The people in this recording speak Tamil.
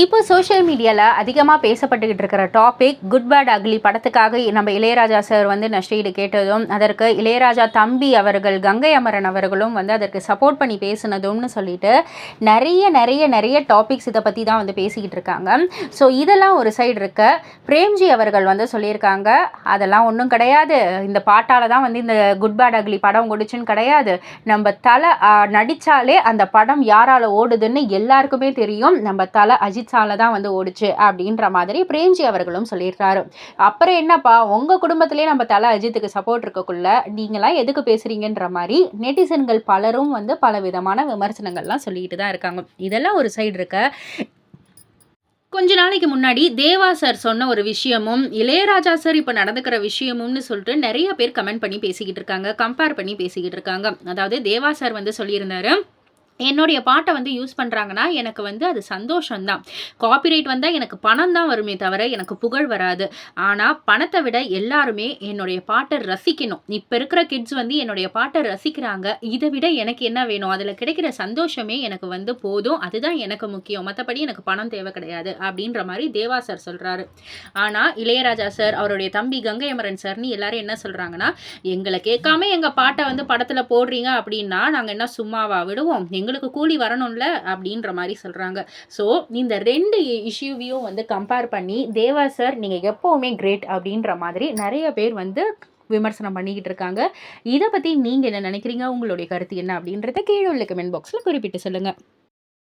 இப்போ சோஷியல் மீடியாவில் அதிகமாக பேசப்பட்டுக்கிட்டு இருக்கிற டாபிக் குட் பேட் அக்லி படத்துக்காக நம்ம இளையராஜா சார் வந்து நஷ்டீடு கேட்டதும் அதற்கு இளையராஜா தம்பி அவர்கள் கங்கை அமரன் அவர்களும் வந்து அதற்கு சப்போர்ட் பண்ணி பேசினதும்னு சொல்லிட்டு நிறைய நிறைய நிறைய டாபிக்ஸ் இதை பற்றி தான் வந்து பேசிக்கிட்டு இருக்காங்க. ஸோ இதெல்லாம் ஒரு சைடு இருக்க பிரேம்ஜி அவர்கள் வந்து சொல்லியிருக்காங்க அதெல்லாம் ஒன்றும் கிடையாது. இந்த பாட்டால் தான் வந்து இந்த குட் பேட் அக்லி படம் ஓடுச்சுன்னு கிடையாது. நம்ம தலை நடித்தாலே அந்த படம் யாரால் ஓடுதுன்னு எல்லாருக்குமே தெரியும். நம்ம தலை அஜித் அஜித்ஸால தான் வந்து ஓடுச்சு அப்படின்ற மாதிரி பிரேம்ஜி அவர்களும் சொல்லியிருக்காரு அப்புறம் என்னப்பா உங்கள் குடும்பத்திலே நம்ம தலை அஜித்துக்கு சப்போர்ட் இருக்கக்குள்ள நீங்களாம் எதுக்கு பேசுகிறீங்கன்ற மாதிரி நெட்டிசன்கள் பலரும் வந்து பல விதமான விமர்சனங்கள்லாம் சொல்லிட்டு தான் இருக்காங்க. இதெல்லாம் ஒரு சைடு இருக்க கொஞ்ச நாளைக்கு முன்னாடி தேவா சார் சொன்ன ஒரு விஷயமும் இளையராஜா சார் இப்போ நடந்துக்கிற விஷயமும்னு சொல்லிட்டு நிறைய பேர் கமெண்ட் பண்ணி பேசிக்கிட்டு இருக்காங்க கம்பேர் பண்ணி பேசிக்கிட்டு இருக்காங்க. அதாவது தேவா சார் வந்து சொல்லியிருந்தாரு என்னுடைய பாட்டை வந்து யூஸ் பண்ணுறாங்கன்னா எனக்கு வந்து அது சந்தோஷம்தான். காப்பிரைட் வந்தால் எனக்கு பணம் தான் வருமே தவிர எனக்கு புகழ் வராது. ஆனால் பணத்தை விட எல்லாருமே என்னுடைய பாட்டை ரசிக்கணும். இப்போ இருக்கிற கிட்ஸ் வந்து என்னுடைய பாட்டை ரசிக்கிறாங்க. இதை விட எனக்கு என்ன வேணும்? அதில் கிடைக்கிற சந்தோஷமே எனக்கு வந்து போதும். அதுதான் எனக்கு முக்கியம். மற்றபடி எனக்கு பணம் தேவை கிடையாது. அப்படின்ற மாதிரி தேவா சார் சொல்கிறாரு ஆனால் இளையராஜா சார் அவருடைய தம்பி கங்கை அமரன் சார்னு எல்லாரும் என்ன சொல்கிறாங்கன்னா எங்களை கேட்காம எங்கள் பாட்டை வந்து படத்தில் போடுறீங்க அப்படின்னா நாங்கள் என்ன சும்மாவா விடுவோம்? எங்களுக்கு கூலி வரணும்ல அப்படின்ற மாதிரி சொல்கிறாங்க ஸோ இந்த ரெண்டு இஷ்யூவையும் வந்து கம்பேர் பண்ணி தேவா சார் நீங்கள் எப்போவுமே கிரேட் அப்படின்ற மாதிரி நிறைய பேர் வந்து விமர்சனம் பண்ணிக்கிட்டு இருக்காங்க. இதை பற்றி நீங்கள் என்ன நினைக்கிறீங்க? உங்களுடைய கருத்து என்ன அப்படின்றத கீழே உள்ள கமெண்ட் பாக்ஸில் குறிப்பிட்டு சொல்லுங்கள்